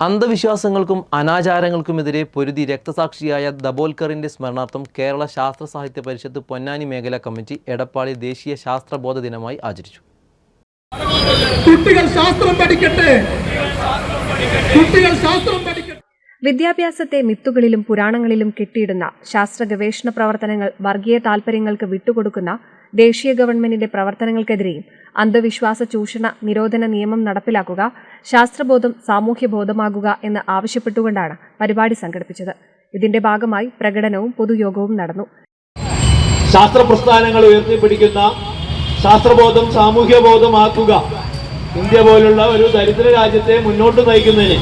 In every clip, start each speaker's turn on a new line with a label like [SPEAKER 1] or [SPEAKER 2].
[SPEAKER 1] അന്ധവിശ്വാസങ്ങൾക്കും അനാചാരങ്ങൾക്കുമെതിരെ പൊരുതി രക്തസാക്ഷിയായ ദബോൽക്കറിന്റെ സ്മരണാർത്ഥം കേരള ശാസ്ത്ര സാഹിത്യ പരിഷത്ത് പൊന്നാനി മേഖലാ കമ്മിറ്റി എടപ്പാളി ദേശീയ ശാസ്ത്രബോധ ദിനമായി ആചരിച്ചു.
[SPEAKER 2] കുട്ടികൾ ശാസ്ത്രം പഠിക്കട്ടെ. കുട്ടികൾ ശാസ്ത്രം പഠിക്കട്ടെ.
[SPEAKER 3] വിദ്യാഭ്യാസത്തെ മിത്തുകളിലും പുരാണങ്ങളിലും കെട്ടിയിടുന്ന ശാസ്ത്ര ഗവേഷണ പ്രവർത്തനങ്ങൾ വർഗീയ താൽപര്യങ്ങൾക്ക് വിട്ടുകൊടുക്കുന്ന ദേശീയ ഗവൺമെന്റിന്റെ പ്രവർത്തനങ്ങൾക്കെതിരെയും അന്ധവിശ്വാസ ചൂഷണ നിരോധന നിയമം നടപ്പിലാക്കുക ശാസ്ത്രബോധം സാമൂഹ്യബോധമാകുക എന്ന് ആവശ്യപ്പെട്ടുകൊണ്ടാണ് പരിപാടി സംഘടിപ്പിച്ചത്. ഇതിന്റെ ഭാഗമായി പ്രകടനവും പൊതുയോഗവും നടന്നു.
[SPEAKER 4] ശാസ്ത്ര പ്രസ്ഥാനങ്ങൾ ഉയർത്തിപ്പിടിക്കുന്ന ശാസ്ത്രബോധം സാമൂഹ്യബോധമാക്കുക ഇന്ത്യ പോലുള്ള ഒരു ദരിദ്ര രാജ്യത്തെ മുന്നോട്ട് നയിക്കുന്നതിന്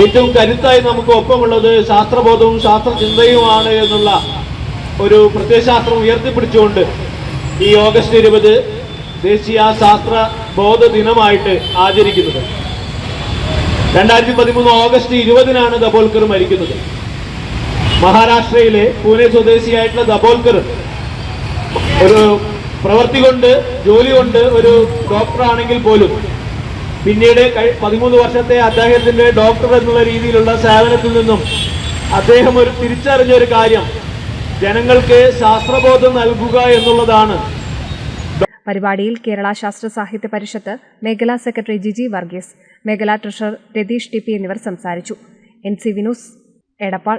[SPEAKER 4] ഏറ്റവും കരുത്തായി നമുക്ക് ഒപ്പമുള്ളത് ശാസ്ത്രബോധവും ശാസ്ത്രചിന്തയുമാണ് എന്നുള്ള ഒരു പ്രത്യയശാസ്ത്രം ഉയർത്തിപ്പിടിച്ചുകൊണ്ട് ഈ ഓഗസ്റ്റ് ഇരുപത് ദേശീയ ശാസ്ത്ര ബോധ ദിനമായിട്ട് ആചരിക്കുന്നത്. രണ്ടായിരത്തി പതിമൂന്ന് ഓഗസ്റ്റ് ഇരുപതിനാണ് ദബോൽക്കർ മരിക്കുന്നത്. മഹാരാഷ്ട്രയിലെ പൂനെ സ്വദേശിയായിട്ടുള്ള ദബോൽക്കർ ഒരു പ്രവൃത്തി കൊണ്ട് ജോലി കൊണ്ട് ഒരു ഡോക്ടറാണെങ്കിൽ പോലും പിന്നീട് പതിമൂന്ന് വർഷത്തെ അദ്ദേഹത്തിന്റെ ഡോക്ടർ എന്നുള്ള രീതിയിലുള്ള സേവനത്തിൽ നിന്നും അദ്ദേഹം ഒരു തിരിച്ചറിഞ്ഞ ഒരു കാര്യം. ജനങ്ങൾക്ക് ശാസ്ത്രബോധം നൽകുക എന്നുള്ളതാണ്.
[SPEAKER 3] പരിപാടിയിൽ കേരള ശാസ്ത്ര സാഹിത്യ പരിഷത്ത് മേഖലാ സെക്രട്ടറി ജിജി വർഗീസ് മേഖലാ ട്രഷറർ രതീഷ് ടി പി എന്നിവർ സംസാരിച്ചു. N C Vinoos Edappal.